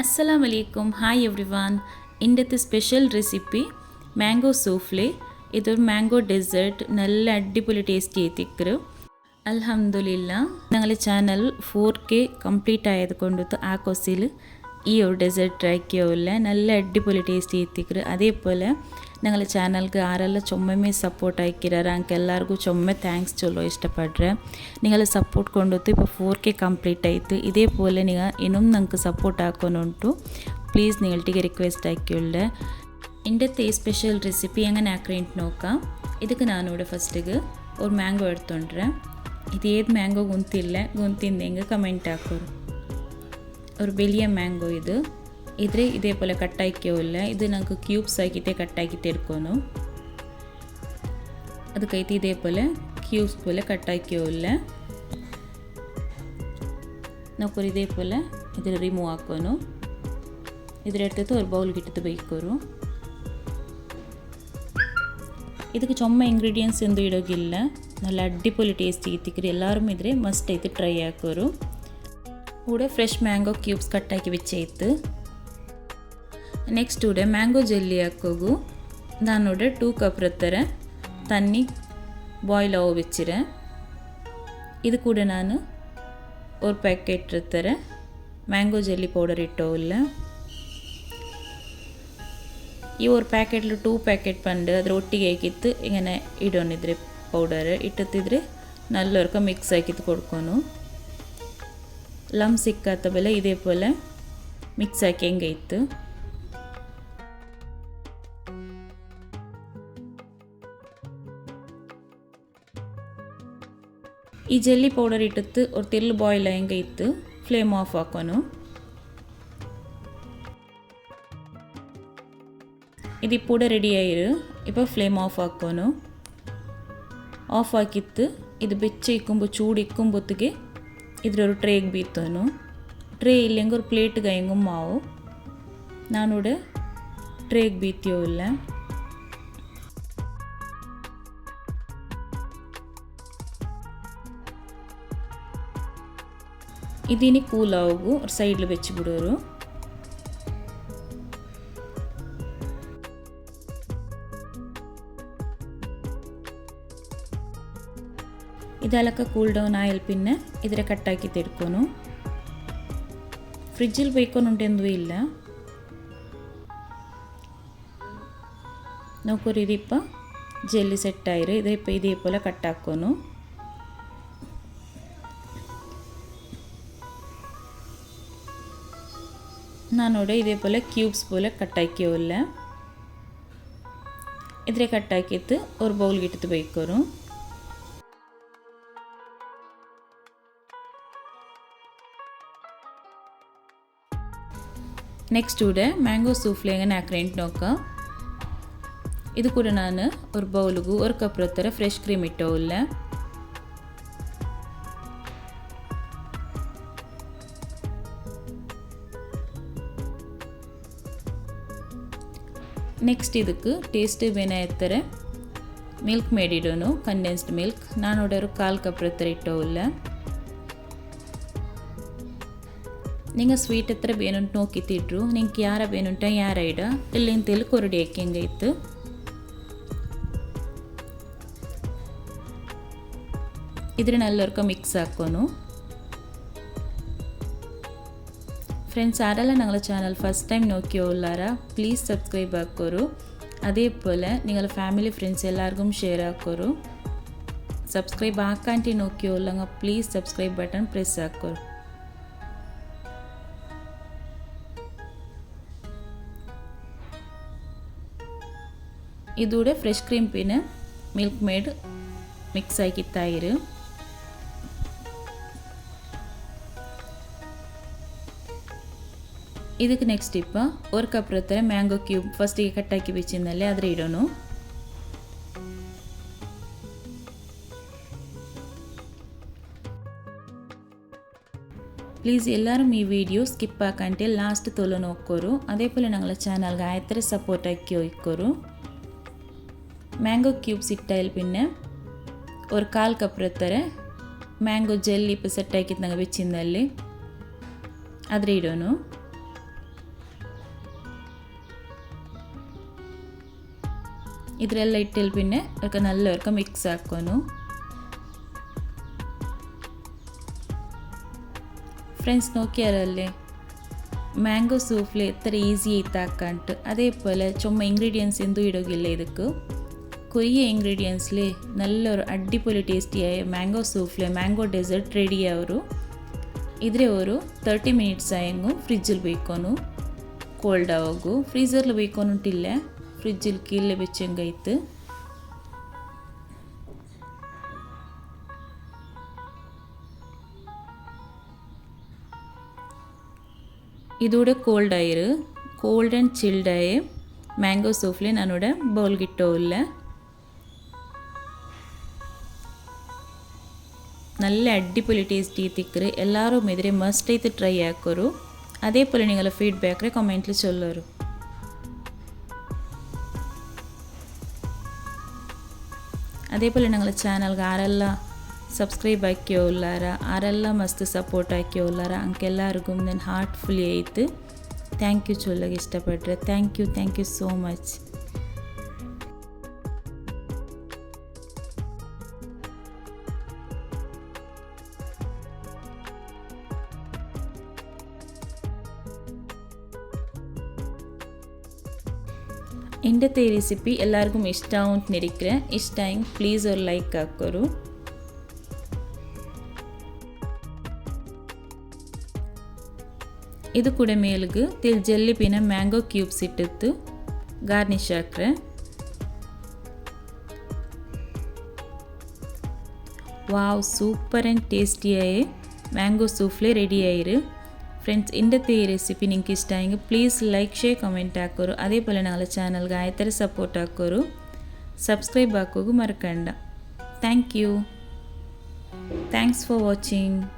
അസ്സലാം വലൈക്കും hi everyone ഇന്നത്തെ സ്പെഷ്യൽ റെസിപ്പി മാംഗോ സൂഫ്ലെ ഇതൊരു മാംഗോ ഡെസേർട്ട് നല്ല അടിപൊളി ടേസ്റ്റ് ചെയ്തിക്കരു അലഹമില്ല ഞങ്ങളുടെ ചാനൽ ഫോർ കെ കംപ്ലീറ്റ് ആയത് ആ കൊസിൽ ഈ ഒരു ഡെസേർട്ട് ട്രൈ ചെയ്യാവില്ല നല്ല അടിപൊളി ടേസ്റ്റ് എത്തിക്കരു അതേപോലെ ഞങ്ങളുടെ ಚಾನಲ್ಗೆ ആരെല്ലാം ചുമ്മമേ സപ്പോർട്ട് ആയിക്കിറാറ് അങ്ക് എല്ലാവർക്കും ചുമ്മ താങ്ക്സ് ചൊല്ലോ ഇഷ്ടപ്പെടുറേ നിങ്ങൾ സപ്പോർട്ട് കൊണ്ടുവത്തു ഇപ്പോൾ ഫോർ കെ ಕಂಪ್ಲೀಟ್ ಆಯಿತು ಇದೇ ಪೋಲೆ ನೀವು ಇನ್ನೊಂದು ನಂಗೆ ಸಪೋರ್ಟ್ ಹಾಕೋನುಂಟು ಪ್ಲೀಸ್ നിങ്ങൾട്ടിಗೆ ರಿಕ್ವೆಸ್ಟ್ ആക്കിയുള്ളേ ഇന്നത്തെ ഈ സ്പെഷ്യൽ റെസിപ്പി എങ്ങനെ ആക്കിയിട്ട് നോക്കാം ಇದಕ್ಕೆ ನಾನು ഇവിടെ ಫಸ್ಟಿಗೆ ഒരു ಮ್ಯಾಂಗೋ എടുത്തോണ്ടേ ഇത് ഏത് ಮ್ಯಾಂಗೋ ഗുಂತಿಲ್ಲ ഗുಂತಿಂದ ಹೆಂಗೆ ಕಮೆಂಟ್ ಹಾಕೋರು ഒരു വലിയ മാംഗോ ഇത് ഇതിൽ ഇതേപോലെ കട്ടാക്കിയില്ല ഇത് നമുക്ക് ക്യൂബ്സ് ആക്കിയിട്ട് കട്ടാക്കിയിട്ട് എടുക്കുന്നു അത് കയറ്റി ഇതേപോലെ ക്യൂബ്സ് പോലെ കട്ടാക്കിയില്ല നമുക്കൊരു ഇതേപോലെ ഇതിൽ റിമൂവ് ആക്കുന്നു ഇതിലെടുത്തിട്ട് ഒരു ബൗളിൽ ഇട്ടിട്ട് ബേക്കൊരു ಇದಕ್ಕೆ ಚೊಮ್ಮ ಇಂಗ್ರೀಡಿಯೆಂಟ್ಸ್ ಎಂದು ಇಡೋಗಿಲ್ಲ ನಲ್ಲ ಅಡ್ಡಿಪೊಲಿ ಟೇಸ್ಟ್ ಇತ್ತಿಕ್ರಿ ಎಲ್ಲರೂ ಇದ್ರೆ ಮಸ್ಟ್ ಐತಿ ಟ್ರೈ ಹಾಕೋರು കൂടെ ಫ್ರೆಶ್ ಮ್ಯಾಂಗೋ ಕ್ಯೂಬ್ಸ್ ಕಟ್ಟಾಕಿ വെച്ചേത്ത് ನೆಕ್ಸ್ಟ್ ಉಡೆ ಮ್ಯಾಂಗೋ ಜೆಲ್ಲಿ ಹಾಕೋಗು ನಾನುಡೆ ಟೂ ಕಪ್ ರತ್ತಾರೆ ತನ್ನಿ ಬಾಯ್ಲ್ ಆಗೋ വെച്ചിರೆ ಇದು ಕೂಡ ನಾನು ஒரு ಪ್ಯಾಕೆಟ್ ಇರ್ತಾರೆ ಮ್ಯಾಂಗೋ ಜೆಲ್ಲಿ ಪೌಡರ್ ಇಟ್ಟೋಲ್ಲ ഈ ഒരു പാക്കറ്റിൽ ടു പാക്കറ്റ് പണ്ട് അതിൽ ഒട്ടികേക്കിത്ത് ഇങ്ങനെ ഇടണിതിരെ പൗഡർ ഇട്ടത്തിതിരെ നല്ലവർക്ക് മിക്സ് ആക്കിത്ത് കൊടുക്കുന്നു லம் ಸಿಕ್ಕಾತ ಬೆಲೆ ಇದೇ ಪೋಲೆ ಮಿಕ್ಸ್ ಹಾಕಿ ಹೆಂಗೆ ಇತ್ತು ಈ ಜೆಲ್ಲಿ ಪೌಡರ್ ஒரு தெல்லு பாயில் எங்கே இத்து ಫ್ಲೇಮ್ ಆಫ್ ಹಾಕೋನು இது கூட ரெடி ஆயிரு இப்போ ஃப்ளேம் ஆஃப் ஆக்கணும் ஆஃப் ஆக்கித்து இது பெச்சு இக்கும்பு சூடு இதில் ஒரு ட்ரேக்கு பீத் வேணும் ட்ரே இல்லைங்க ஒரு பிளேட்டுக்கு எங்கும் மாவு நானோட ட்ரேக் பீத்தியோ இல்லை ഇതിനി കൂലാവുകയും ഒരു സൈഡിൽ വെച്ച് വിടുവരും ಇದಕ್ಕೆ ಕೂಲ್ ಡೌನ್ ಆಯಿಲ್ ಪಿನ್ನೆ ಇದರ ಕಟ್ಟಾಕಿ ತೆಡ್ಕೊನು ಫ್ರಿಜ್ಜಲ್ಲಿ ಬೇಯ್ಕೊಂಡು ಉಂಟೆಂದು ಇಲ್ಲ ನೌಕರಿ ಇದೀಪ ಜೆಲ್ಲಿ ಸೆಟ್ ಆಯಿರು ಇದೀಪ ಇದೇ ಪೋಲ ಕಟ್ಟಾಕೋನು நானோட இதே போல் க்யூப்ஸ் போல் கட்டாக்கி உள்ள இதில் கட்டாக்கிட்டு ஒரு பவுல் கிட்டத்து வைக்கிறோம் நெக்ஸ்ட் ಡೇ மேங்கோ ಸೂಫ್ಲೆಗೆ நான் ರೆಂಟ್ ನೋಕ இது கூட நான் ஒரு பவுலுக்கு ஒரு கப் ரத்தர ஃப்ரெஷ் க்ரீம் இட்டோ இல்லை நெக்ஸ்ட் இதுக்கு டேஸ்ட்டு எத்தர மில்க் மேடிடணும் கண்டென்ஸ்ட் மில்க் நானோட ஒரு கால் கப் ரொத்தர இட்டோ இல்லை ನಿಂಗೆ ಸ್ವೀಟ್ ಹತ್ರ ವೇನು ನೋಕ್ಕಿತಿಟ್ರು ನಿಂಗೆ ಯಾರ ಯಾರು ಯಾರ ಇಡಾ ಇಲ್ಲೇನು ತೆಲು ಕೊರಡಿ ಇತ್ತು ಇದ್ರ ನಲ್ಲರ್ಕ ಮಿಕ್ಸ್ ಹಾಕೋನು ಫ್ರೆಂಡ್ಸ್ ನಂಗೆ ಚಾನಲ್ ಫಸ್ಟ್ ಟೈಮ್ ನೋಡಿಯೋಲ್ಲಾರಾ ಪ್ಲೀಸ್ ಸಬ್ಸ್ಕ್ರೈಬ್ ಅದೇ ಪೋಲೆ ನಿ ಫ್ಯಾಮಿಲಿ ಫ್ರೆಂಡ್ಸ್ ಎಲ್ಲರಿಗೂ ಹಾಕೋರು ಸಬ್ಸ್ಕ್ರೈಬ್ ಹಾಕಂಟಿ ನೋಡಿಯೋ ನೋಕಿಯೋಲ್ಲಂಗ ಪ್ಲೀಸ್ ಸಬ್ಸ್ಕ್ರೈಬ್ ಬಟನ್ ಪ್ರೆಸ್ ಹಾಕೋರು ഇതുകൂടെ ഫ്രഷ് ക്രീം പിന്നെ മിൽക്ക് മെയ്ഡ് മിക്സാക്കി തൈര് ഇതൊക്കെ നെക്സ്റ്റ് ഇപ്പോൾ ഒരു കപ്പ് എത്ര മാംഗോ ക്യൂബ് ഫസ്റ്റ് ഈ കട്ടാക്കി വെച്ചിരുന്നല്ലേ അത് ഇടണു പ്ലീസ് എല്ലാവരും ഈ വീഡിയോ സ്കിപ്പ് സ്കിപ്പാക്കാൻ്റെ ലാസ്റ്റ് തൊല നോക്കൂ അതേപോലെ ഞങ്ങളുടെ ചാനൽ ഗായത്രി സപ്പോർട്ടാക്കി ഒക്കെ മാംഗോ ക്യൂബ്സ് ഇട്ടാൽ പിന്നെ ഒരു ಕಾಲು ಕಪ್ ಇರ್ತಾರೆ ಮ್ಯಾಂಗೋ ಜೆಲ್ಲಿ ಇಪ್ಪ ಸೆಟ್ ಹಾಕಿದ್ನಾಗ ಬೆಚ್ಚಿನಲ್ಲಿ ಆದರೆ ಇಡೋನು ಇದರೆಲ್ಲ ಇಟ್ಟಲ್ಲಿ പിന്നെ ഒക്കെ നല്ലവർക്ക് മിക്സ് ആക്കുന്നു ഫ്രണ്ട്സ് നോക്കിയാലല്ലേ മാംഗോ സൂഫ്ലെ എത്ര ഈസി ആയിത്താക്കാണ്ട് അതേപോലെ ചുമ്മാ ഇൻഗ്രീഡിയൻസ് എന്തും ഇടുകയില്ല ഇതൊക്കെ കുയ്യ ഇൻഗ്രീഡിയൻസിൽ നല്ലൊരു അടിപൊളി ടേസ്റ്റിയായ mango souffle mango dessert ready ಅವರು ಇದ್ರೆ ಅವರು ತರ್ಟಿ ಮಿನಿಟ್ಸ್ ಆಯಂಗು ಫ್ರಿಜ್ಜಲ್ಲಿ ಬೇಯ್ಕೊನು ಕೋಲ್ಡ್ ಆವಾಗು ಫ್ರೀಸರ್ಲಿ ಬೇಯ್ಕೊನುಂಟಿಲ್ಲ ಫ್ರಿಜ್ಜಲ್ಲಿ ಕೀಳೆ ಬೆಚ್ಚಂಗಾಯ್ತು ഇതൂടെ കോൾഡ് ആയിരു കോൾഡ് ആൻഡ് ചിൽഡ് ആയ മാംഗോ സൂഫ്ലി ഞാനിവിടെ ബൗൾ കിട്ടില്ല നല്ല അടിപൊളി ടേസ്റ്റി തിക്കറ് എല്ലാവരും എതിരെ മസ്റ്റ് ചെയ്ത് ട്രೈ ആക്കൊരു അതേപോലെ നിങ്ങളുടെ ഫീഡ്ബാക്കറെ കമൻറ്റിൽ ചൊല്ലൊരു അതേപോലെ ഞങ്ങളുടെ ചാനൽക്ക് ആരെല്ല ಸಬ್ಸ್ಕ್ರೈಬ್ ಹಾಕ್ಯೋ ಉಲ್ಲಾರ ಆರೆಲ್ಲ ಮಸ್ತ್ ಸಪೋರ್ಟ್ ಹಾಕ್ಯೋ ಉಲ್ಲಾರ ಅಂಕೆಲ್ಲರಿಗೂ ನಾನು ಹಾರ್ಟ್ಫುಲಿ ಆಯಿತು ಥ್ಯಾಂಕ್ ಯು ಚೊಲ್ಲಗೆ ಇಷ್ಟಪಟ್ಟರೆ thank you thank you so much இன்றைய ரெசிபி எல்லாருக்கும் இஷ்டம் நினைக்கிறேன் இஷ்டம் ப்ளீஸ் ஒரு லைக் ஆக்கரும் இது கூட மேலுக்கு தில் ஜெல்லி பின மேங்கோ கியூப்ஸ் இட்டுத்து கார்னிஷ் ஆக்குறேன் வாவ் சூப்பர் அண்ட் டேஸ்டியாக மேங்கோ சூப்லே ரெடி ஆயிரு ஃப்ரெண்ட்ஸ் இந்த தே ரெசிபி ನಿಂಗೆ ಇಷ್ಟ ಆಗಿ ಪ್ಲೀಸ್ ಲೈಕ್ ಶೇರ್ ಕಮೆಂಟ್ ಹಾಕೋರು ಅದೇ ಪೋಲೆ ನಾಳೆ ಚಾನಲ್ಗೆ ಆಯ್ತಾರೆ ಸಪೋರ್ಟ್ ಹಾಕೋರು ಸಬ್ಸ್ಕ್ರೈಬ್ ಹಾಕೋಗೂ ಮರಕಂಡ thank you thanks for watching